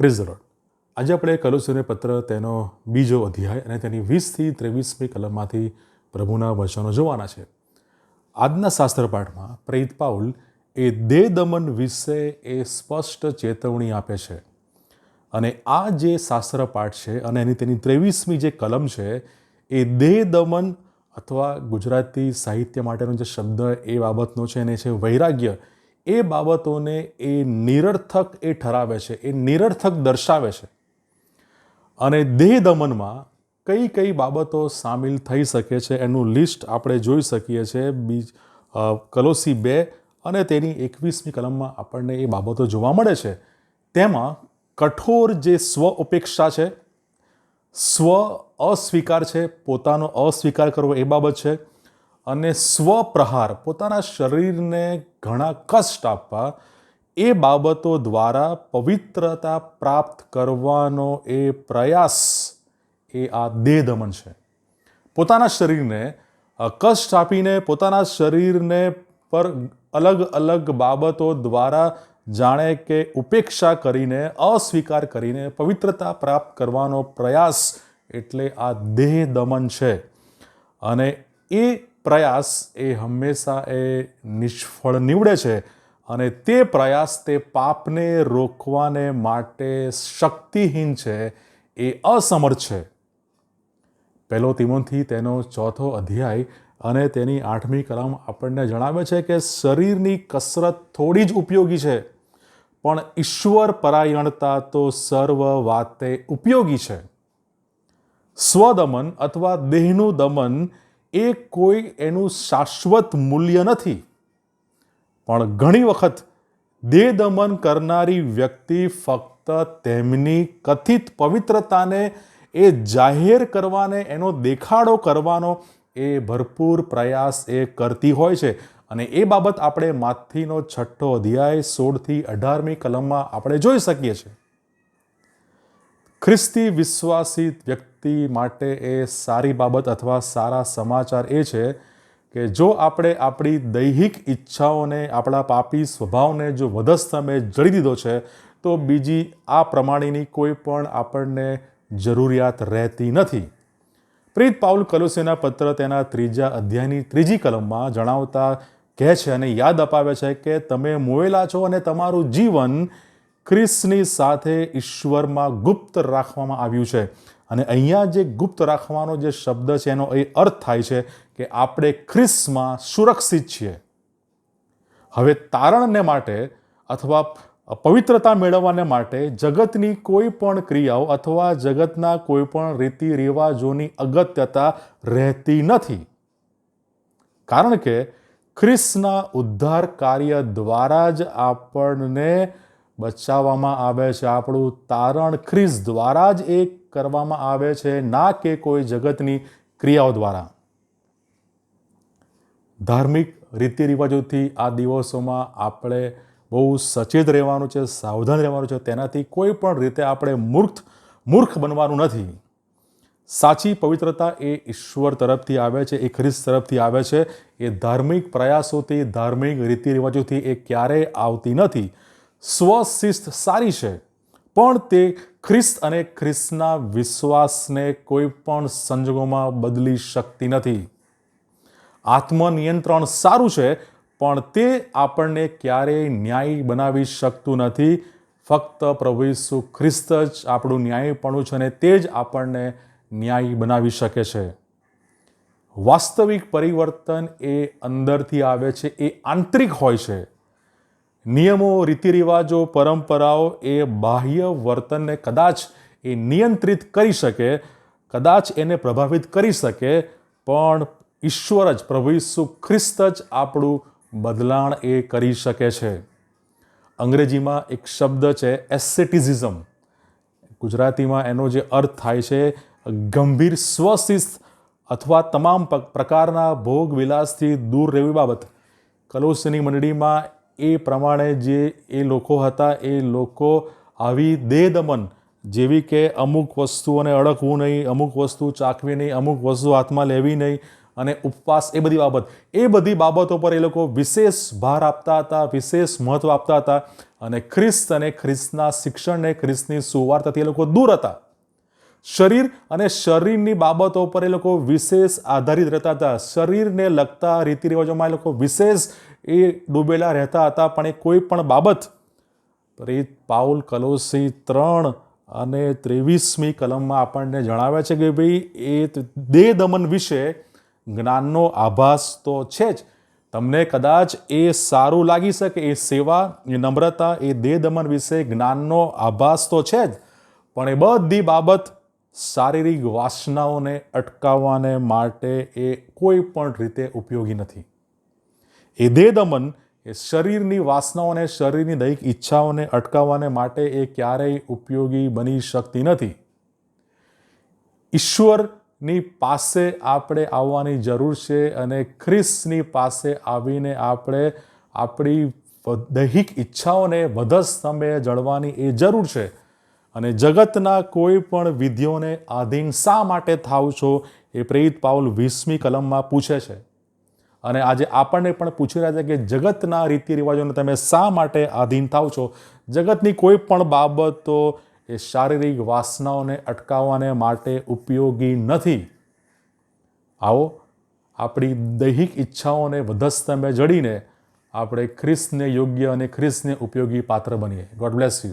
Praise the lord આજે આપણે કલોસીને પત્ર, તેનો બીજો અધ્યાય અને તેની વીસથી ત્રેવીસમી કલમમાંથી પ્રભુના વચનો જોવાના છે. આજના શાસ્ત્ર પાઠમાં પ્રેરિત પાઉલ એ દે દમન વિશે એ સ્પષ્ટ ચેતવણી આપે છે. અને આ જે શાસ્ત્ર પાઠ છે અને એની તેની ત્રેવીસમી જે કલમ છે, એ દે દમન અથવા ગુજરાતી સાહિત્ય માટેનો જે શબ્દ એ બાબતનો છે અને છે વૈરાગ્ય એ બાબતોને એ નિરર્થક એ ઠરાવે છે, એ નિરર્થક દર્શાવે છે. અને દેહ દમનમાં કઈ કઈ બાબતો સામેલ થઈ શકે છે એનું લિસ્ટ આપણે જોઈ શકીએ છીએ. બીજ કલોસી બે અને તેની એકવીસમી કલમમાં આપણને એ બાબતો જોવા મળે છે. તેમાં કઠોર જે સ્વ ઉપેક્ષા છે, સ્વ અસ્વીકાર છે, પોતાનો અસ્વીકાર કરવો એ બાબત છે. અને સ્વપ્રહાર, પોતાના શરીરને ઘણા કષ્ટ આપવા, એ બાબતો દ્વારા પવિત્રતા પ્રાપ્ત કરવાનો એ પ્રયાસ, એ આ દેહ દમન છે. પોતાના શરીરને કષ્ટ આપીને પોતાના શરીરને પર અલગ અલગ બાબતો દ્વારા જાણે કે ઉપેક્ષા કરીને, અસ્વીકાર કરીને પવિત્રતા પ્રાપ્ત કરવાનો પ્રયાસ, એટલે આ દેહ દમન છે. અને એ પ્રયાસ એ હંમેશા એ નિષ્ફળ નીવડે છે અને તે પ્રયાસ તે પાપને રોકવાને માટે શક્તિહીન છે, એ અસમર્થ છે. પહેલો તિમોથી તેનો ચોથો અધ્યાય અને તેની આઠમી કલમ આપણને જણાવે છે કે શરીરની કસરત થોડી જ ઉપયોગી છે, પણ ઈશ્વર પરાયણતા તો સર્વ વાતે ઉપયોગી છે. સ્વદમન અથવા દેહનું દમન એ કોઈ એનું શાશ્વત મૂલ્ય નથી. પણ ઘણી વખત દેહ દમન કરનારી વ્યક્તિ ફક્ત તેમની કથિત પવિત્રતાને એ જાહેર કરવાને, એનો દેખાડો કરવાનો એ ભરપૂર પ્રયાસ એ કરતી હોય છે. અને એ બાબત આપણે માથીનો છઠ્ઠો અધ્યાય સોળથી અઢારમી કલમમાં આપણે જોઈ શકીએ છીએ. ખ્રિસ્તી વિશ્વાસી વ્યક્તિ માટે એ સારી બાબત અથવા સારા સમાચાર એ છે કે જો આપણે આપણી દૈહિક ઈચ્છાઓને, આપણા પાપી સ્વભાવને જો વધસ્તમે જડી દીધો છે, તો બીજી આ પ્રમાણેની કોઈ પણ આપણને જરૂરિયાત રહેતી નથી. પ્રીત પાઉલ કલુસેના પત્ર તેના ત્રીજા અધ્યાયની ત્રીજી કલમમાં જણાવતા કહે છે અને યાદ અપાવે છે કે તમે મોયેલા છો અને તમારું જીવન ખ્રિસ્તની સાથે ઈશ્વરમાં ગુપ્ત રાખવામાં આવ્યું છે. અને અહીંયા જે ગુપ્ત રાખવાનો જે શબ્દ છે, એનો એ અર્થ થાય છે કે આપણે ખ્રિસ્તમાં સુરક્ષિત છીએ. હવે તારણને માટે અથવા પવિત્રતા મેળવવાને માટે જગતની કોઈ પણ ક્રિયાઓ અથવા જગતના કોઈ પણ રીતિ રિવાજોની અગત્યતા રહેતી નથી. કારણ કે ખ્રિસ્તના ઉદ્ધાર કાર્ય દ્વારા જ આપણને બચાવવામાં આવે છે. આપણું તારણ ખ્રિસ્ત દ્વારા જ એ કરવામાં આવે છે, ના કે કોઈ જગતની ક્રિયાઓ દ્વારા. ધાર્મિક રીતિ રિવાજોથી આ દિવસોમાં આપણે બહુ સચેત રહેવાનું છે, સાવધાન રહેવાનું છે. તેનાથી કોઈ પણ રીતે આપણે મૂર્ખ મૂર્ખ બનવાનું નથી. સાચી પવિત્રતા એ ઈશ્વર તરફથી આવે છે, એ ખ્રિસ્ત તરફથી આવે છે. એ ધાર્મિક પ્રયાસોથી, ધાર્મિક રીતિ રિવાજોથી એ ક્યારેય આવતી નથી. સ્વશિસ્ત સારી છે. પણ તે ખ્રિસ્ત અને ખ્રિસ્તના વિશ્વાસને કોઈ પણ સંજોગોમાં બદલી શકતી નથી. આત્મનિયંત્રણ સારું છે, પણ તે આપણને ક્યારેય ન્યાય બનાવી શકતું નથી. ફક્ત પ્રભુ ઈસુ ખ્રિસ્ત જ આપણું ન્યાયપણું છે અને તે જ આપણને ન્યાય બનાવી શકે છે. વાસ્તવિક પરિવર્તન એ અંદરથી આવે છે, એ આંતરિક હોય છે. નિયમો રીતિ રિવાજો પરંપરાઓ એ બાહ્ય વર્તનને કદાચ એ નિયંત્રિત કરી શકે, કદાચ એને પ્રભાવિત કરી શકે, પણ ઈશ્વર જ, પ્રભુ ઈસુ ખ્રિસ્ત જ આપણું બદલાણ એ કરી શકે છે. અંગ્રેજીમાં એક શબ્દ છે એસેટિઝિઝમ ગુજરાતીમાં એનો જે અર્થ થાય છે, ગંભીર સ્વશિસ્ત અથવા તમામ પ્રકારના ભોગ વિલાસથી દૂર રહેવી બાબત. કલોસની મંડળીમાં એ પ્રમાણે જે એ લોકો હતા, એ લોકો આવી દેહ દમન જેવી કે અમુક વસ્તુઓને અડકવું નહીં, અમુક વસ્તુ ચાખવી નહીં, અમુક વસ્તુ હાથમાં લેવી નહીં અને ઉપવાસ એ બધી બાબત. એ બધી બાબતો પર એ લોકો વિશેષ ભાર આપતા હતા, વિશેષ મહત્ત્વ આપતા હતા અને ખ્રિસ્ત અને ખ્રિસ્તના શિક્ષણને, ખ્રિસ્તની સુવાર્તાથી એ લોકો દૂર હતા. શરીર અને શરીરની બાબતો પર એ લોકો વિશેષ આધારિત રહેતા હતા. શરીરને લગતા રીતિ રિવાજોમાં એ લોકો વિશેષ એ ડૂબેલા રહેતા હતા, પણ એ કોઈ પણ બાબત પ્રેત પાઉલ કલોસી ત્રણ અને ત્રેવીસમી કલમમાં આપણને જણાવે છે કે ભાઈ, એ દેહ દમન વિશે જ્ઞાનનો આભાસ તો છે જ. તમને કદાચ એ સારું લાગી શકે, એ સેવા, એ નમ્રતા, એ દેહ દમન વિશે જ્ઞાનનો આભાસ તો છે જ. પણ એ બધી બાબત શારીરિક વાસનાઓને અટકાવવાને માટે એ કોઈ પણ રીતે ઉપયોગી નથી. એ દે દમન એ શરીરની વાસનાઓને, શરીરની દૈહિક ઈચ્છાઓને અટકાવવાને માટે એ ક્યારેય ઉપયોગી બની શકતી નથી. ઈશ્વરની પાસે આપણે આવવાની જરૂર છે અને ખ્રિસ્તની પાસે આવીને આપણે આપણી દૈહિક ઈચ્છાઓને વધસ્તંભે જળવાની એ જરૂર છે. અને જગતના કોઈ પણ વિધિઓને આધીન શા માટે થાવ છો એ પ્રેરિત પાઉલ વીસમી કલમમાં પૂછે છે. અને આજે આપણને પણ પૂછી રહ્યા છે કે જગતના રીતિ રિવાજોને તમે શા માટે આધીન થાવ છો? જગતની કોઈ પણ બાબતો એ શારીરિક વાસનાઓને અટકાવવાને માટે ઉપયોગી નથી. આવો, આપણી દૈહિક ઈચ્છાઓને વધસ્તંભે જડીને આપણે ખ્રિસ્તને યોગ્ય અને ખ્રિસ્તને ઉપયોગી પાત્ર બનીએ. God bless you